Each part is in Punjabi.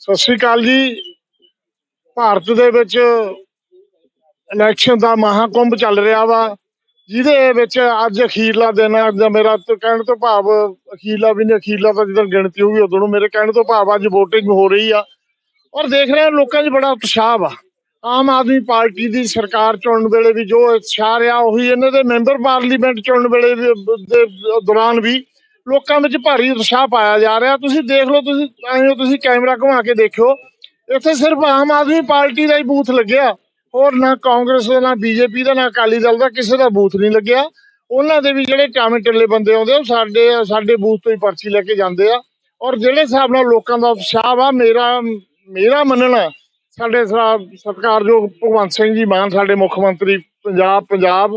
ਸਤਿ ਸ਼੍ਰੀ ਅਕਾਲ ਜੀ। ਭਾਰਤ ਦੇ ਵਿੱਚ ਇਲੈਕਸ਼ਨ ਦਾ ਮਹਾਕੁੰਭ ਚੱਲ ਰਿਹਾ ਵਾ, ਜਿਹਦੇ ਵਿੱਚ ਅੱਜ ਅਖੀਰਲਾ ਦਿਨ ਹੈ ਅੱਜ ਮੇਰਾ ਤਾਂ ਕਹਿਣ ਤੋਂ ਭਾਵ ਅਖੀਰਲਾ ਵੀ ਨਹੀਂ, ਅਖੀਰਲਾ ਤਾਂ ਜਦੋਂ ਗਿਣਤੀ ਹੋਊਗੀ ਉਦੋਂ ਮੇਰੇ ਕਹਿਣ ਤੋਂ ਭਾਵ ਅੱਜ VOTING ਹੋ ਰਹੀ ਆ। ਔਰ ਦੇਖ ਰਹੇ ਲੋਕਾਂ 'ਚ ਬੜਾ ਉਤਸ਼ਾਹ ਵਾ। ਆਮ ਆਦਮੀ ਪਾਰਟੀ ਦੀ ਸਰਕਾਰ ਚੁਣਨ ਵੇਲੇ ਵੀ ਜੋ ਉਤਸ਼ਾਹ ਰਿਹਾ, ਉਹੀ ਇਹਨਾਂ ਦੇ ਮੈਂਬਰ ਪਾਰਲੀਮੈਂਟ ਚੁਣਨ ਵੇਲੇ ਦੇ ਦੌਰਾਨ ਵੀ ਲੋਕਾਂ ਵਿੱਚ ਭਾਰੀ ਉਤਸ਼ਾਹ ਪਾਇਆ ਜਾ ਰਿਹਾ। ਤੁਸੀਂ ਦੇਖ ਲਓ, ਤੁਸੀਂ ਆਇਓ ਤੁਸੀਂ ਕੈਮਰਾ ਘੁਮਾ ਕੇ ਦੇਖਿਓ। ਇੱਥੇ ਸਿਰਫ ਆਮ ਆਦਮੀ ਪਾਰਟੀ ਦਾ ਹੀ ਬੂਥ ਲੱਗਿਆ। ਹੋਰ ਨਾ ਕਾਂਗਰਸ ਦਾ, ਨਾ ਬੀਜੇਪੀ ਦਾ, ਨਾ ਅਕਾਲੀ ਦਲ ਦਾ ਕਿਸੇ ਦਾ ਬੂਥ ਨਹੀਂ ਲੱਗਿਆ। ਉਹਨਾਂ ਦੇ ਵੀ ਜਿਹੜੇ ਟਾਵੇਂ ਟੱਲੇ ਬੰਦੇ ਆਉਂਦੇ ਉਹ ਸਾਡੇ ਸਾਡੇ ਬੂਥ ਤੋਂ ਹੀ ਪਰਚੀ ਲੈ ਕੇ ਜਾਂਦੇ ਆ। ਔਰ ਜਿਹੜੇ ਹਿਸਾਬ ਨਾਲ ਲੋਕਾਂ ਦਾ ਉਤਸ਼ਾਹ ਵਾ, ਮੇਰਾ ਮੇਰਾ ਮੰਨਣਾ ਸਾਡੇ ਸਤਿਕਾਰਯੋਗ ਭਗਵੰਤ ਸਿੰਘ ਜੀ ਮਾਨ, ਸਾਡੇ ਮੁੱਖ ਮੰਤਰੀ ਪੰਜਾਬ ਪੰਜਾਬ,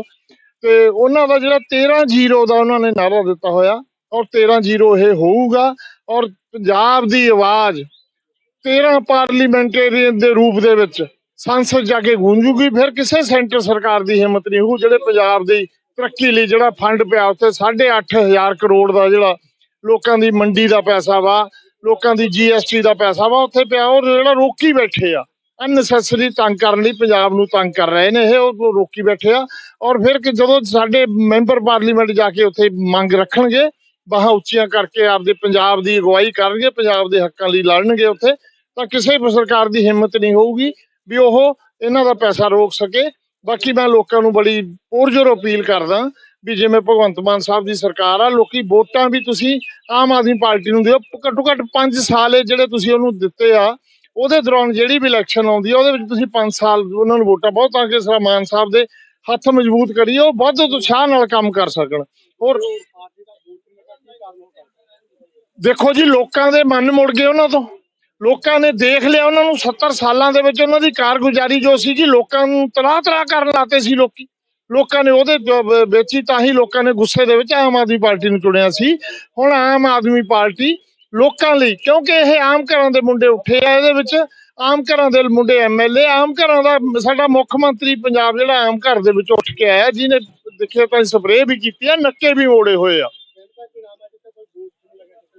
ਤੇ ਉਹਨਾਂ ਦਾ ਜਿਹੜਾ 13 ਜ਼ੀਰੋ ਦਾ ਉਹਨਾਂ ਨੇ ਨਾਰਾ ਦਿੱਤਾ ਹੋਇਆ। ਔਰ 13 ਜ਼ੀਰੋ ਇਹ ਹੋਊਗਾ ਔਰ ਪੰਜਾਬ ਦੀ ਆਵਾਜ਼ 13 ਪਾਰਲੀਮੈਂਟੇਰੀਅਨ ਦੇ ਰੂਪ ਦੇ ਵਿੱਚ ਸੰਸਦ ਜਾ ਕੇ ਗੂੰਜੂਗੀ, ਫਿਰ ਕਿਸੇ ਸੈਂਟਰ ਸਰਕਾਰ ਦੀ ਹਿੰਮਤ ਨਹੀਂ ਹੋਊ, ਜਿਹੜੇ ਪੰਜਾਬ ਦੀ ਤਰੱਕੀ ਲਈ ਜਿਹੜਾ ਫੰਡ ਪਿਆ ਉੱਥੇ 8.5000 ਕਰੋੜ ਦਾ ਜਿਹੜਾ ਲੋਕਾਂ ਦੀ ਮੰਡੀ ਦਾ ਪੈਸਾ ਵਾ, ਲੋਕਾਂ ਦੀ ਜੀਐਸਟੀ ਦਾ ਪੈਸਾ ਵਾ, ਉੱਥੇ ਪਿਆ ਉਹ ਜਿਹੜਾ ਰੋਕੀ ਬੈਠੇ ਆ, ਅਨਸੈਸਰੀ ਤੰਗ ਕਰਨ ਲਈ ਪੰਜਾਬ ਨੂੰ ਤੰਗ ਕਰ ਰਹੇ ਨੇ ਇਹ, ਉਹ ਰੋਕੀ ਬੈਠੇ ਆ, ਔਰ ਫਿਰ ਕਿ ਜਦੋਂ ਸਾਡੇ ਮੈਂਬਰ ਪਾਰਲੀਮੈਂਟ ਜਾ ਕੇ ਉੱਥੇ ਮੰਗ ਰੱਖਣਗੇ ਬਾਹਾਂ ਉੱਚੀਆਂ ਕਰਕੇ ਆਪਦੇ ਪੰਜਾਬ ਦੀ ਅਗਵਾਈ ਕਰਨਗੇ, ਪੰਜਾਬ ਦੇ ਹੱਕਾਂ ਲਈ ਲੜਨਗੇ ਉੱਥੇ, ਤਾਂ ਕਿਸੇ ਵੀ ਸਰਕਾਰ ਦੀ ਹਿੰਮਤ ਨਹੀਂ ਹੋਊਗੀ ਵੀ ਉਹ ਇਹਨਾਂ ਦਾ ਪੈਸਾ ਰੋਕ ਸਕੇ। ਬਾਕੀ ਮੈਂ ਲੋਕਾਂ ਨੂੰ ਬੜੀ ਪੁਰਜੋਰ ਅਪੀਲ ਕਰਦਾ ਵੀ ਜਿਵੇਂ ਭਗਵੰਤ ਮਾਨ ਸਾਹਿਬ ਦੀ ਸਰਕਾਰ ਆ, ਲੋਕੀ ਵੋਟਾਂ ਵੀ ਤੁਸੀਂ ਆਮ ਆਦਮੀ ਪਾਰਟੀ ਨੂੰ ਦਿਓ। ਘੱਟੋ ਘੱਟ 5 ਸਾਲ ਜਿਹੜੇ ਤੁਸੀਂ ਉਹਨੂੰ ਦਿੱਤੇ ਆ, ਉਹਦੇ ਦੌਰਾਨ ਜਿਹੜੀ ਵੀ ਇਲੈਕਸ਼ਨ ਆਉਂਦੀ ਆ, ਉਹਦੇ ਵਿੱਚ ਤੁਸੀਂ 5 ਸਾਲ ਉਹਨਾਂ ਨੂੰ ਵੋਟਾਂ ਪਾਓ ਤਾਂ ਕਿ ਸਰਾ ਮਾਨ ਸਾਹਿਬ ਦੇ ਹੱਥ ਮਜ਼ਬੂਤ ਕਰੀਏ, ਉਹ ਵੱਧ ਉਤਸ਼ਾਹ ਨਾਲ ਕੰਮ ਕਰ ਸਕਣ। ਔਰ ਦੇਖੋ ਜੀ, ਲੋਕਾਂ ਦੇ ਮਨ ਮੁੜ ਗਏ ਉਹਨਾਂ ਤੋਂ। ਲੋਕਾਂ ਨੇ ਦੇਖ ਲਿਆ ਉਹਨਾਂ ਨੂੰ 70 ਸਾਲਾਂ ਦੇ ਵਿੱਚ ਉਹਨਾਂ ਦੀ ਕਾਰਗੁਜ਼ਾਰੀ ਜੋ ਸੀ ਜੀ, ਲੋਕਾਂ ਨੂੰ ਤਲਾਹ ਤਲਾਹ ਕਰਨ ਲਾਤੇ ਸੀ ਲੋਕੀ। ਲੋਕਾਂ ਨੇ ਉਹਦੇ ਵੇਚੀ ਤਾਂ ਹੀ ਲੋਕਾਂ ਨੇ ਗੁੱਸੇ ਦੇ ਵਿੱਚ ਆਮ ਆਦਮੀ ਪਾਰਟੀ ਨੂੰ ਚੁਣਿਆ ਸੀ। ਹੁਣ ਆਮ ਆਦਮੀ ਪਾਰਟੀ ਲੋਕਾਂ ਲਈ, ਕਿਉਂਕਿ ਇਹ ਆਮ ਘਰਾਂ ਦੇ ਮੁੰਡੇ ਉੱਠੇ ਆ ਇਹਦੇ ਵਿੱਚ। ਆਮ ਘਰਾਂ ਦੇ ਮੁੰਡੇ ਐਮਐਲਏ ਆਮ ਘਰਾਂ ਦਾ ਸਾਡਾ ਮੁੱਖ ਮੰਤਰੀ ਪੰਜਾਬ ਜਿਹੜਾ ਆਮ ਘਰ ਦੇ ਵਿੱਚ ਉੱਠ ਕੇ ਆਇਆ, ਜਿਹਨੇ ਦੇਖਿਆ ਤਾਂ ਸਪਰੇਅ ਵੀ ਕੀਤੀ ਆ, ਨੱਕੇ ਵੀ ਮੋੜੇ ਹੋਏ ਆ।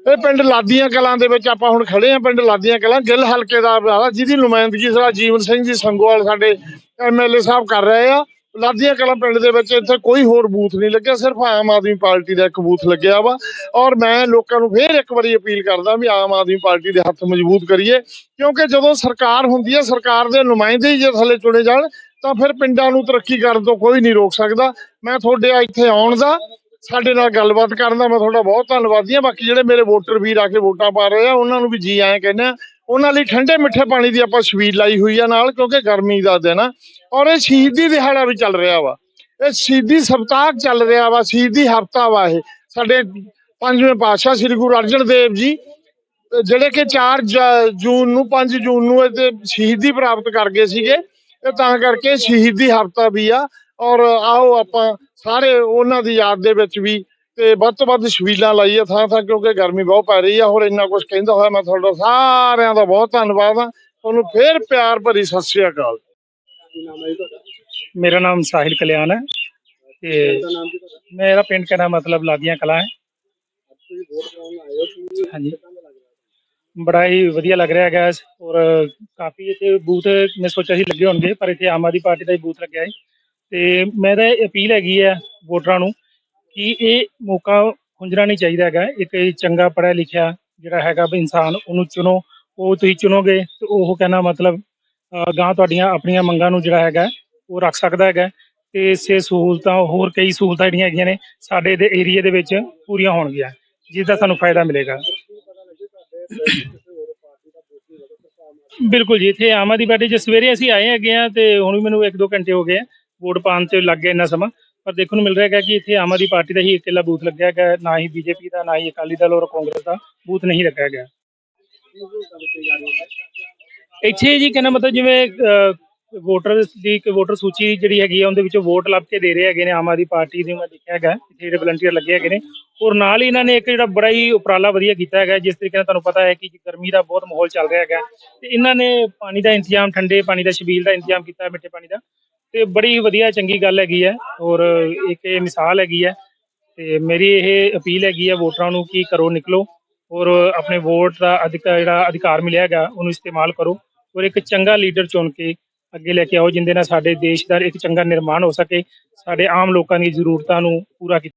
ਇਹ ਪਿੰਡ ਲਾਦੀਆਂ ਕਲਾਂ ਦੇ ਵਿੱਚ ਆਪਾਂ ਹੁਣ ਖੜੇ ਆ ਪਿੰਡ ਲਾਦੀਆਂ ਕਲਾਂ, ਗਿੱਲ ਹਲਕੇ ਦਾ ਜਿਹਦੀ ਨੁਮਾਇੰਦਗੀ ਸਾਡਾ ਜੀਵਨ ਸਿੰਘ ਜੀ ਸੰਗੋਵਾਲ ਸਾਡੇ ਐਮਐਲਏ ਸਾਹਿਬ ਕਰ ਰਹੇ ਆ। ਲਾਦੀਆਂ ਕਲਾਂ ਪਿੰਡ ਦੇ ਵਿੱਚ ਇੱਥੇ ਕੋਈ ਹੋਰ ਬੂਥ ਨਹੀਂ ਲੱਗਿਆ, ਸਿਰਫ ਆਮ ਆਦਮੀ ਪਾਰਟੀ ਦਾ ਇੱਕ ਬੂਥ ਲੱਗਿਆ ਵਾ। ਔਰ ਮੈਂ ਲੋਕਾਂ ਨੂੰ ਫੇਰ ਇੱਕ ਵਾਰੀ ਅਪੀਲ ਕਰਦਾ ਵੀ ਆਮ ਆਦਮੀ ਪਾਰਟੀ ਦੇ ਹੱਥ ਮਜ਼ਬੂਤ ਕਰੀਏ, ਕਿਉਂਕਿ ਜਦੋਂ ਸਰਕਾਰ ਹੁੰਦੀ ਹੈ ਸਰਕਾਰ ਦੇ ਨੁਮਾਇੰਦੇ ਹੀ ਜੇ ਥੱਲੇ ਚੁਣੇ ਜਾਣ, ਤਾਂ ਫਿਰ ਪਿੰਡਾਂ ਨੂੰ ਤਰੱਕੀ ਕਰਨ ਤੋਂ ਕੋਈ ਨਹੀਂ ਰੋਕ ਸਕਦਾ। ਮੈਂ ਤੁਹਾਡੇ ਇੱਥੇ ਆਉਣ ਦਾ ਸਾਡੇ ਨਾਲ ਗੱਲਬਾਤ ਕਰਨ ਦਾ ਮੈਂ ਤੁਹਾਡਾ ਬਹੁਤ ਧੰਨਵਾਦੀ ਹਾਂ। ਬਾਕੀ ਜਿਹੜੇ ਮੇਰੇ ਵੋਟਰ ਵੀਰ ਆ ਕੇ ਵੋਟਾਂ ਪਾ ਰਹੇ ਆ, ਉਹਨਾਂ ਨੂੰ ਵੀ ਜੀ ਆਏ ਕਹਿੰਦੇ ਆ। ਉਹਨਾਂ ਲਈ ਠੰਡੇ ਮਿੱਠੇ ਪਾਣੀ ਦੀ ਆਪਾਂ ਛਬੀਲ ਲਾਈ ਹੋਈ ਆ ਨਾਲ, ਕਿਉਂਕਿ ਗਰਮੀ ਦਾ ਦਿਨ ਆ। ਔਰ ਇਹ ਸ਼ਹੀਦੀ ਦਿਹਾੜਾ ਵੀ ਚੱਲ ਰਿਹਾ ਵਾ। ਇਹ ਸ਼ਹੀਦੀ ਸਪਤਾਹ ਚੱਲ ਰਿਹਾ ਵਾ, ਸ਼ਹੀਦੀ ਹਫਤਾ ਵਾ ਇਹ। ਸਾਡੇ ਪੰਜਵੇਂ ਪਾਤਸ਼ਾਹ ਸ੍ਰੀ ਗੁਰੂ ਅਰਜਨ ਦੇਵ ਜੀ, ਜਿਹੜੇ ਕਿ 4 ਜ- ਜੂਨ ਨੂੰ 5 ਜੂਨ ਨੂੰ ਇਹ ਸ਼ਹੀਦੀ ਪ੍ਰਾਪਤ ਕਰ ਗਏ ਸੀਗੇ। ਇਹ ਤਾਂ ਕਰਕੇ ਸ਼ਹੀਦੀ ਹਫਤਾ ਵੀ ਆ। ਔਰ ਆਓ ਆਪਾਂ ਸਾਰੇ ਉਹਨਾਂ ਦੀ ਯਾਦ ਦੇ ਵਿੱਚ ਵੀ ਤੇ ਵੱਧ ਤੋਂ ਵੱਧ ਛਬੀਲਾਂ ਲਾਈਏ ਥਾਂ ਥਾਂ, ਕਿਉਂਕਿ ਗਰਮੀ ਬਹੁਤ ਪੈ ਰਹੀ ਆ। ਹੋਰ ਇੰਨਾ ਕੁਝ ਕਹਿੰਦਾ ਹੋਇਆ, ਮੈਂ ਤੁਹਾਡਾ ਸਾਰਿਆਂ ਦਾ ਬਹੁਤ ਧੰਨਵਾਦ ਆ। ਤੁਹਾਨੂੰ ਫੇਰ ਪਿਆਰ ਭਰੀ ਸਤਿ ਸ੍ਰੀ ਅਕਾਲ। ਮੇਰਾ ਨਾਮ ਸਾਹਿਲ ਕਲਿਆਣ ਹੈ ਤੇ ਮੇਰਾ ਪਿੰਡ ਕਹਿੰਦਾ ਮਤਲਬ ਲਾਗੀਆਂ ਕਲਾ ਹੈ। ਹਾਂਜੀ। ਬੜਾ ਹੀ ਵਧੀਆ ਲੱਗ ਰਿਹਾ ਹੈਗਾ, ਔਰ ਕਾਫੀ ਇੱਥੇ ਬੂਥ, ਮੈਂ ਸੋਚਿਆ ਸੀ ਲੱਗੇ ਹੋਣਗੇ, ਪਰ ਇੱਥੇ ਆਮ ਆਦਮੀ ਪਾਰਟੀ ਦਾ ਹੀ ਬੂਥ ਲੱਗਿਆ ਹੈ। ਤੇ ਤਾਂ ਇਹ ਅਪੀਲ ਹੈਗੀ ਹੈ ਵੋਟਰਾਂ ਨੂੰ ਕਿ ਇਹ ਮੌਕਾ ਖੁੰਝਣਾ ਨਹੀਂ ਚਾਹੀਦਾ ਹੈਗਾ। ਇੱਕ ਇਹ ਚੰਗਾ ਪੜ੍ਹਿਆ ਲਿਖਿਆ ਜਿਹੜਾ ਹੈਗਾ ਵੀ ਇਨਸਾਨ, ਉਹਨੂੰ ਚੁਣੋ, ਉਹ ਤੁਸੀਂ ਚੁਣੋਗੇ ਤੇ ਉਹ ਕਹਿੰਦਾ ਮਤਲਬ, ਅਹ ਗਾਂ ਤੁਹਾਡੀਆਂ ਆਪਣੀਆਂ ਮੰਗਾਂ ਨੂੰ ਜਿਹੜਾ ਹੈਗਾ, ਉਹ ਰੱਖ ਸਕਦਾ ਹੈਗਾ। ਤੇ ਇਸੇ ਸਹੂਲਤਾਂ, ਹੋਰ ਕਈ ਸਹੂਲਤਾਂ ਜਿਹੜੀਆਂ ਹੈਗੀਆਂ ਨੇ, ਸਾਡੇ ਦੇ ਏਰੀਆ ਦੇ ਵਿੱਚ ਪੂਰੀਆਂ ਹੋਣਗੀਆਂ, ਜਿਸ ਦਾ ਸਾਨੂੰ ਫਾਇਦਾ ਮਿਲੇਗਾ। ਬਿਲਕੁਲ ਜੀ, ਇੱਥੇ ਆਮ ਆਦਮੀ ਪਾਰਟੀ 'ਚ ਸਵੇਰੇ ਅਸੀਂ ਆਏ ਹੈਗੇ ਆ ਤੇ ਹੁਣ ਵੀ ਮੈਨੂੰ 1-2 ਘੰਟੇ ਹੋ ਗਏ ਵੋਟ ਪਾਉਣ ਤੇ ਲੱਗ ਗਿਆ ਇੰਨਾ ਸਮਾਂ। ਪਰ ਦੇਖਣ ਨੂੰ ਮਿਲ ਰਿਹਾ ਹੈਗਾ ਕਿ ਇੱਥੇ ਆਮ ਆਦਮੀ ਪਾਰਟੀ ਦਾ ਹੀ ਇਕੱਲਾ ਬੂਥ ਲੱਗਿਆ ਹੈਗਾ, ਨਾ ਹੀ ਬੀਜੇਪੀ ਦਾ, ਨਾ ਹੀ ਅਕਾਲੀ ਦਲ ਔਰ ਕਾਂਗਰਸ ਦਾ ਬੂਥ ਨਹੀਂ ਲੱਗਿਆ ਹੈਗਾ। ਇੱਥੇ ਜੀ ਕਹਿੰਦਾ ਮਤਲਬ ਜਿਵੇਂ ਵੋਟਰ ਦੀ ਵੋਟਰ ਸੂਚੀ ਜਿਹੜੀ ਹੈਗੀ ਆ, ਉਹਦੇ ਵਿੱਚੋਂ ਵੋਟ ਲੱਭ ਕੇ ਦੇ ਰਹੇ ਹੈਗੇ ਨੇ ਆਮ ਆਦਮੀ ਪਾਰਟੀ ਦੀ, ਮੈਂ ਦੇਖਿਆ ਹੈਗਾ, ਇੱਥੇ ਜਿਹੜੇ ਵਲੰਟੀਅਰ ਲੱਗੇ ਹੈਗੇ ਨੇ। ਔਰ ਨਾਲ ਹੀ ਇਹਨਾਂ ਨੇ ਇੱਕ ਜਿਹੜਾ ਬੜਾ ਹੀ ਉਪਰਾਲਾ ਵਧੀਆ ਕੀਤਾ ਹੈਗਾ, ਜਿਸ ਤਰੀਕੇ ਨਾਲ ਤੁਹਾਨੂੰ ਪਤਾ ਹੈ ਕਿ ਗਰਮੀ ਦਾ ਬਹੁਤ ਮਾਹੌਲ ਚੱਲ ਰਿਹਾ ਹੈਗਾ। ਤੇ ਇਹਨਾਂ ਨੇ ਪਾਣੀ ਦਾ ਇੰਤਜ਼ਾਮ, ਠੰਡੇ ਪਾਣੀ ਦਾ, ਛਬੀਲ ਦਾ ਇੰਤਜ਼ਾਮ ਕੀਤਾ, ਮਿੱਠੇ ਪਾਣੀ ਦਾ। ਤੇ ਬੜੀ ਵਧੀਆ ਚੰਗੀ ਗੱਲ ਹੈਗੀ ਹੈ ਔਰ ਇੱਕ ਇਹ ਮਿਸਾਲ ਹੈਗੀ ਹੈ ਤੇ ਮੇਰੀ ਇਹ ਅਪੀਲ ਹੈਗੀ ਹੈ ਵੋਟਰਾਂ ਨੂੰ ਕਿ ਘਰੋਂ ਨਿਕਲੋ ਔਰ ਆਪਣੇ ਵੋਟ ਦਾ ਅਧਿਕਾਰ ਜਿਹੜਾ ਅਧਿਕਾਰ ਮਿਲਿਆ ਹੈਗਾ ਉਹਨੂੰ ਇਸਤੇਮਾਲ ਕਰੋ ਔਰ ਇੱਕ ਚੰਗਾ ਲੀਡਰ ਚੁਣ ਕੇ ਅੱਗੇ ਲੈ ਕੇ ਆਓ, ਜਿੰਦੇ ਨਾਲ ਸਾਡੇ ਦੇਸ਼ ਦਾ ਇੱਕ ਚੰਗਾ ਨਿਰਮਾਣ ਹੋ ਸਕੇ, ਸਾਡੇ ਆਮ ਲੋਕਾਂ ਦੀ ਜ਼ਰੂਰਤਾਂ ਨੂੰ ਪੂਰਾ ਕੀਤਾ